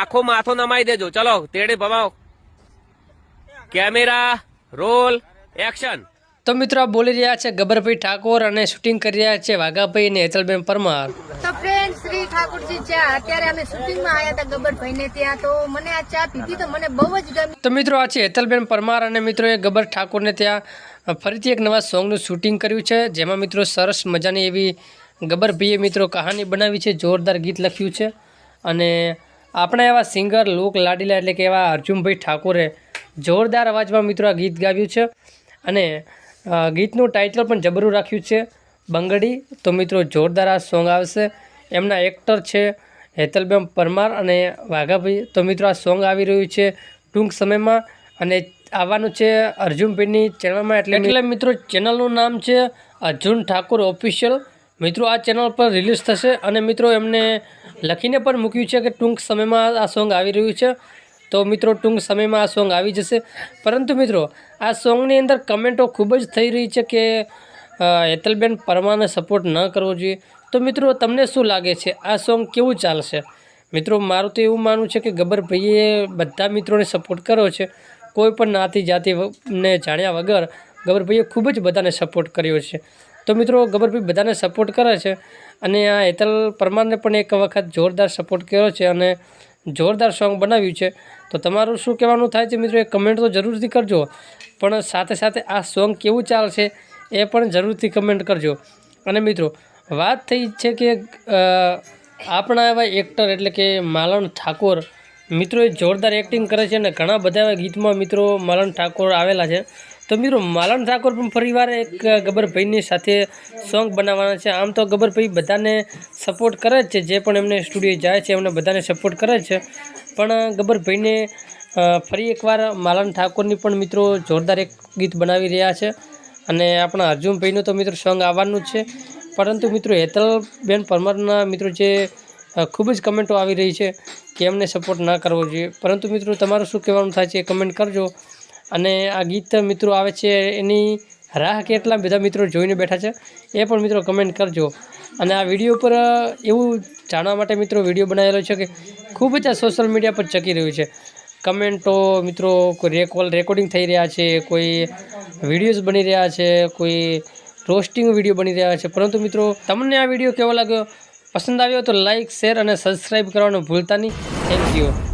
આખો માથો નમાઈ દેજો. ચલો તેડે ભમાવો. Camera roll action. તો મિત્રો આ બોલી રહ્યા છે ગબરભાઈ ઠાકોર અને શૂટિંગ કરી રહ્યા છે વાઘાભાઈ અને હેતલબેન પરમાર. તો ફ્રેન્ડ શ્રી ઠાકોરજી ચા અત્યારે અમે શૂટિંગમાં આવ્યા હતા ગબરભાઈ ને ત્યાં. તો મને આ ચા પીધી તો મને બહુ જ ગમી. તો મિત્રો આ છે હેતલબેન પરમાર અને મિત્રોએ ગબર ઠાકોરને ત્યાં ફરીથી એક નવા સોંગનું શૂટિંગ કર્યું છે જેમાં મિત્રો સરસ મજાની એવી ગબરભાઈએ મિત્રો કહાની બનાવી છે જોરદાર ગીત લખ્યું છે. અને આપણા એવા સિંગર લોક લાડીલા એટલે કે એવા અર્જુનભાઈ ઠાકોરે જોરદાર અવાજમાં મિત્રો આ ગીત ગાવ્યું છે. અને ગીતનું ટાઇટલ પણ જબરું રાખ્યું છે. બંગડી તો મિત્રો જોરદાર આ સોંગ આવશે. એમના એક્ટર છે હેતલબેન પરમાર અને વાઘાભાઈ તો મિત્રો આ સોંગ આવી રહ્યું છે ટૂંક સમયમાં. અને આવવાનું છે અર્જુનભાઈની ચેનલમાં. એટલે એટલે મિત્રો ચેનલનું નામ છે અર્જુન ઠાકોર ઓફિશિયલ મિત્રો, આ ચેનલ પર રિલીઝ થશે અને મિત્રો, એમને લખીને પણ મૂક્યું છે કે ટૂંક સમયમાં આ સોંગ આવી રહ્યું છે. તો મિત્રો, ટૂંક સમયમાં આ સોંગ આવી જશે. પરંતુ મિત્રો, આ સોંગની અંદર કમેન્ટો ખૂબ જ થઈ રહી છે કે હેતલબેન પરમાને સપોર્ટ ન કરવો જોઈએ. તો મિત્રો, તમને શું લાગે છે? આ સોંગ કેવું ચાલશે? મિત્રો, મારું તો એવું માનવું છે કે ગબ્બરભાઈએ બધા મિત્રોને સપોર્ટ કર્યો છે. કોઈ પણ નાતી જાતિને જાણ્યા વગર ગબ્બરભાઈએ ખૂબ જ બધાને સપોર્ટ કર્યો છે. તો મિત્રો ગબ્બરભાઈ બધાને સપોર્ટ કરે છે અને આ હેતલ પરમારને પણ એક વખત જોરદાર સપોર્ટ કર્યો છે અને જોરદાર સોંગ બનાવ્યું છે. તો તમારું શું કહેવાનું થાય છે મિત્રો? એ કમેન્ટ તો જરૂરથી કરજો. પણ સાથે સાથે આ સોંગ કેવું ચાલશે એ પણ જરૂરથી કમેન્ટ કરજો. અને મિત્રો, વાત થઈ છે કે આપણા એવા એક્ટર એટલે કે માલણ ઠાકોર મિત્રો એ જોરદાર એક્ટિંગ કરે છે અને ઘણા બધા એવા ગીતમાં મિત્રો માલણ ઠાકોર આવેલા છે. તો મિત્રો, માલણ ઠાકોર પણ ફરીવાર એક ગબ્બરભાઈની સાથે સોંગ બનાવવાના છે. આમ તો ગબ્બરભાઈ બધાને સપોર્ટ કરે જ છે. જે પણ એમને સ્ટુડિયો જાય છે, એમને બધાને સપોર્ટ કરે છે. પણ ગબ્બરભાઈને ફરી એકવાર માલણ ઠાકોરની પણ મિત્રો જોરદાર એક ગીત બનાવી રહ્યા છે. અને આપણા અર્જુનભાઈનું તો મિત્રો સોંગ આવવાનું છે. પરંતુ મિત્રો, હેતલબેન પરમારના મિત્રો જે ખૂબ જ કમેન્ટો આવી રહી છે કે એમને સપોર્ટ ના કરવો જોઈએ. પરંતુ મિત્રો, તમારું શું કહેવાનું થાય છે એ કમેન્ટ કરજો. અને આ ગીત મિત્રો આવે છે, એની રાહ કેટલા બધા મિત્રો જોઈને બેઠા છે, એ પણ મિત્રો કમેન્ટ કરજો. અને આ વીડિયો પર એવું જાણવા માટે મિત્રો વીડિયો બનાવેલો છે કે ખૂબ જ આ સોશિયલ મીડિયા પર ચકી રહ્યું છે. કમેન્ટો મિત્રો કોઈ રેકોલ રેકોર્ડિંગ થઈ રહ્યા છે, કોઈ વિડીયોઝ બની રહ્યા છે, કોઈ રોસ્ટિંગ વીડિયો બની રહ્યા છે. પરંતુ મિત્રો, તમને આ વીડિયો કેવો લાગ્યો? પસંદ આવ્યો તો લાઇક શેર અને સબસ્ક્રાઈબ કરવાનું ભૂલતા નહીં. Thank you